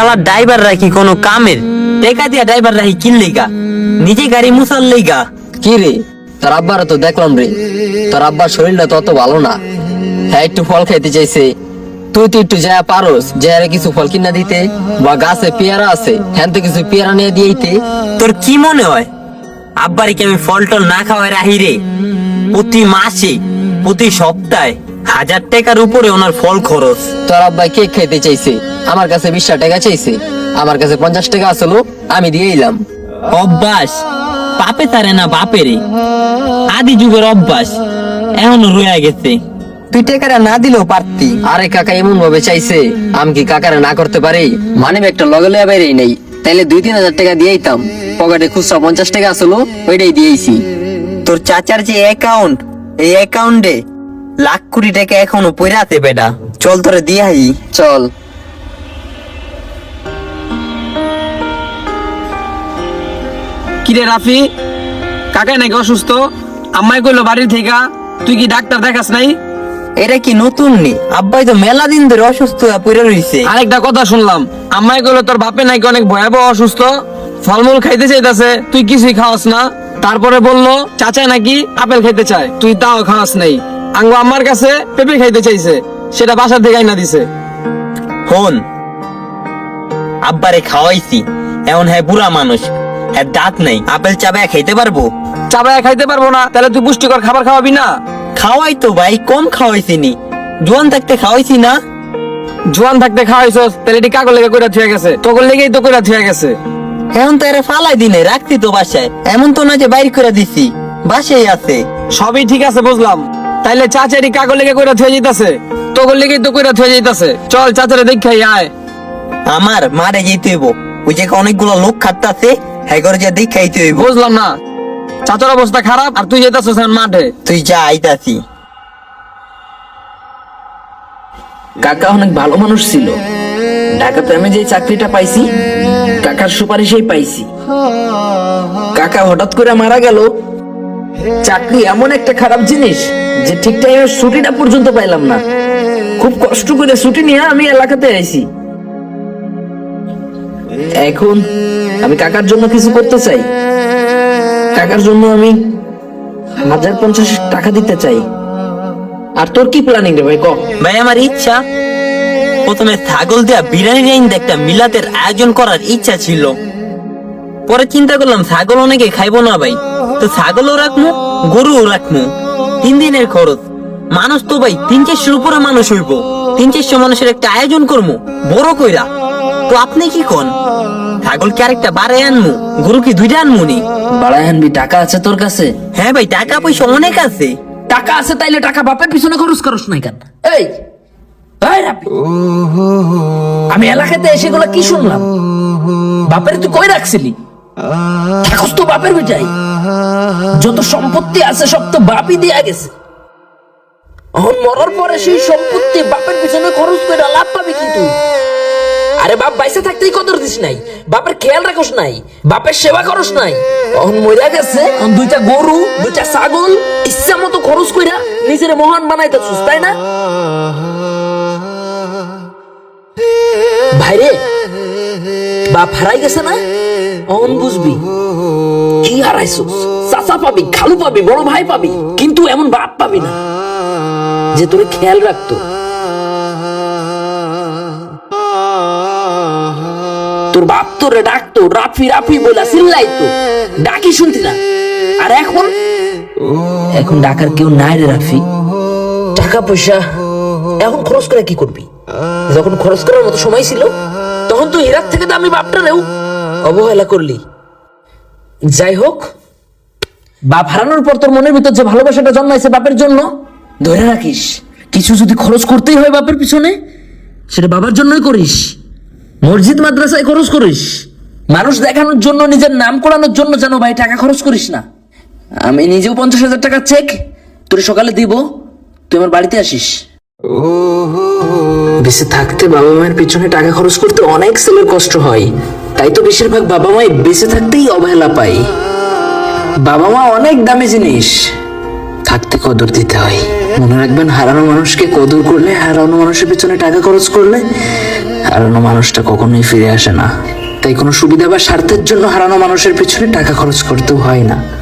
শালা ড্রাইভার রাখি কোনো কামের। টেকা দিয়া ড্রাইভার রাখি কিনলেগা। নিজে গাড়ি মুসার লেগা কি রে? তোর আব্বার তো দেখলাম রে। তোর আব্বার শরীরটা তো অত ভালো না। হ্যাঁ একটু ফল খাইতে চাইছে। তুই তো একটু যা পারোস। যে কিছু ফল কিনা দিতে। বা গাছে পেয়ারা আছে। হ্যাঁ তো কিছু পেয়ারা নিয়ে দিয়েইতে তোর কি মনে হয়? আব্বারে কি আমি ফল টল না খাওয়াই রাহি রে? প্রতি মাসে প্রতি সপ্তাহে। হাজার টাকার উপরে ওনার ফল খরচ। তোর আব্বাই কেক খাইতে চাইছে আমার কাছে বিশটা টাকা চাইছে আমার কাছে পঞ্চাশ টাকা আসলো আমি দিয়ে এলাম। অভ্যাস পাপে তারে না বাপেরে আদি যুগের অভ্যাস এখনও রয়ে গেছে। তুই টাকাটা না দিলেও পারতি। আরে কাকা এমন ভাবে চাইছে আমি কি কাকারে না করতে পারি? মানে একটা লগে লয়ে বাইরেই নেই। তাইলে দুই তিন হাজার টাকা দিয়েইতাম পকেটে খুচরা পঞ্চাশ টাকা আসলো ওইটাই দিয়েছি। তোর চাচার যে অ্যাকাউন্ট এই অ্যাকাউন্টে লাখ কোটি টাকা এখনও পড়ে আছে বেটা। চল তোরে দিয়ে আই। চল। কিরে রাফি কাকাই নাকি অসুস্থ? আম্মাই কইলো বাড়ির থেকে তুই কি ডাক্তার দেখাস নাই? এটা কি নতুন নি? আব্বাই তো মেলা দিন ধরে অসুস্থ পড়ে রইছে। আরেকটা কথা শুনলাম আম্মাই কইলো তোর বাপে নাকি অনেক ভয়াবহ অসুস্থ ফলমূল খাইতে চাইতাছে তুই কিছুই খাওয়াস না। তারপরে বলল চাচাই নাকি আপেল খাইতে চায় তুই তাও খাওয়াস নাই। আঙ্গু আমার কাছে পেঁপে খাইতে চাইছে সেটা বাসা থেকে আইনা দিছে। হন আব্বারে খাওয়াইছি এখন হ্যাঁ বুড়া মানুষ হ্যাঁ দাঁত নাই আপেল চাবায় খাইতে পারব? চাবায় খাইতে পারব না তাহলে তুই পুষ্টিকর খাবার খাওয়াবি না। খাওয়াই তো ভাই কম খাওয়াইছি নি জোয়ান থাকতে খাওয়াইছি না। জোয়ান থাকতে খাওয়াইছস তাহলে এটি কাগজ লেগে কইরা থুয়ে গেছে। তোকে লেগেই তো কইরা থুয়ে গেছে। এখন তো এরা ফালাই দিনে রাখতি তো বাসায়। এমন তো না যে বাইর করে দিছি বাসায় আছে। সবই ঠিক আছে বুঝলাম। তাইলে চাচারি কাগজ লেগে কইরা থুয়ে যাইতাছে? তোকে লেগেই তো কইরা থুয়ে যাইতাছে। চল চাচারে দেখাই আয় আমার মারে যেতে হইব। ওই যে অনেকগুলো লোক খাটতাছে হ্যাঁ করে যে দেখাইতে হইব। বুঝলাম না। চাচার অবস্থা খারাপ আর তুই এখন মাঠে। তুই যা আইতাছি। কাকা অনেক ভালো মানুষ ছিল। ঢাকাতে আমি যে চাকরিটা পাইছি কাকার সুপারিশেই পাইছি। কাকা হঠাৎ করে মারা গেল চাকরি এমন একটা খারাপ জিনিস যে ঠিক টাইমে ছুটিটা পর্যন্ত পাইলাম না। খুব কষ্ট করে ছুটি নিয়ে আমি এলাকাতে আইছি। এখন আমি কাকার জন্য কিছু করতে চাই। কাকার জন্য আমি হাজার পঞ্চাশ টাকা দিতে চাই। আর তোর কি প্ল্যানিং রে ভাই, ক? ভাই, আমার ইচ্ছা। প্রথমে ছাগল দেয়া বিরিয়ানি একটা মিলাতের আয়োজন করার ইচ্ছা ছিল। পরে চিন্তা করলাম ছাগল অনেকে খাইবো না ভাই। তো ছাগলও রাখব গরুও রাখব তিন দিনের খরচ। মানুষ তো ভাই তিন চারশোর উপরে মানুষ হইব। তিন চারশো মানুষের একটা আয়োজন করব বড় কইরা। তো আপনি কি কোন? ছাগল কি আরেকটা বারে আনমু? গরু কি দুইটা আনমু নি? বাড়ায় আনবি টাকা আছে তোর কাছে? হ্যাঁ ভাই টাকা পয়সা অনেক আছে। টাকা আছে তাইলে টাকা বাপের পিছনে খরচ করস নাই কেন? এই আমি এলাকাতে এসে গুলো কি শুনলাম? বাপের তুই কই রাখছিলি? তো বাপের বেটাই। যত সম্পত্তি আছে সব তো বাপই দেয়া গেছে। এখন মরার পরে সেই সম্পত্তি বাপের পিছনে খরচ করে লাভ পাবি কি তুই আরে বাপ, বাইসে থাকতেই কদর দিস নাই। বাপের খেয়াল রাখস নাই। বাপের সেবা করস নাই। এখন মরিয়া গেছে দুইটা গরু, দুইটা ছাগল, ইচ্ছা মতো খরচ কইরা নিজের মহান বানাইতেছিস, তাই না? ভাইরে, বাপ হারাই গেছে না? অন বুঝবি। কি হারাইছিস চাচা পাবি, খালু পাবি, বড় ভাই পাবি, কিন্তু এমন বাপ পাবি না, যে তোরে খেয়াল রাখতো। তোর বাপ তোরে ডাকতো, রাফি রাফি বলে চিল্লাইতো, ডাকি শুনতি না। আর এখন? এখন ডাকার কেউ নাই রে রাফি। টাকা পয়সা, এখন খরচ করে কি করবি? যখন খরচ করার মতো সময় ছিল, তখন তো হীরার থেকে দামি বাপটারেও অবহেলা করলি। যাই হোক, বাপ হারানোর পর তোর মনের ভিতর যে ভালোবাসাটা জন্মাইছে বাপের জন্য, ধরে রাখিস, কিছু যদি খরচ করতেই হয় বাপের পিছনে, সেটা বাবার জন্যই করিস। মসজিদ, মাদ্রাসায় খরচ করিস। মানুষ দেখানোর জন্য, নিজের নাম করানোর জন্য যেন ভাই টাকা খরচ করিস না। আমি নিজেও পঞ্চাশ হাজার টাকা চেক তোর সকালে দিব, তুই আমার বাড়িতে আসিস। বেঁচে থাকতে বাবা মায়ের পিছনে টাকা খরচ করতে অনেক ছেলের কষ্ট হয়। তাই তো বেশিরভাগ বাবা মাই বেঁচে থাকতেই অবহেলা পায়। বাবা মা অনেক দামি জিনিস। থাকতে কদর দিতে হয়। মনে রাখবেন, হারানো মানুষকে কদর করলে, হারানো মানুষের পিছনে টাকা খরচ করলে, হারানো মানুষটা কখনোই ফিরে আসে না। তাই কোনো সুবিধা বা স্বার্থের জন্য হারানো মানুষের পিছনে টাকা খরচ করতেও হয় না।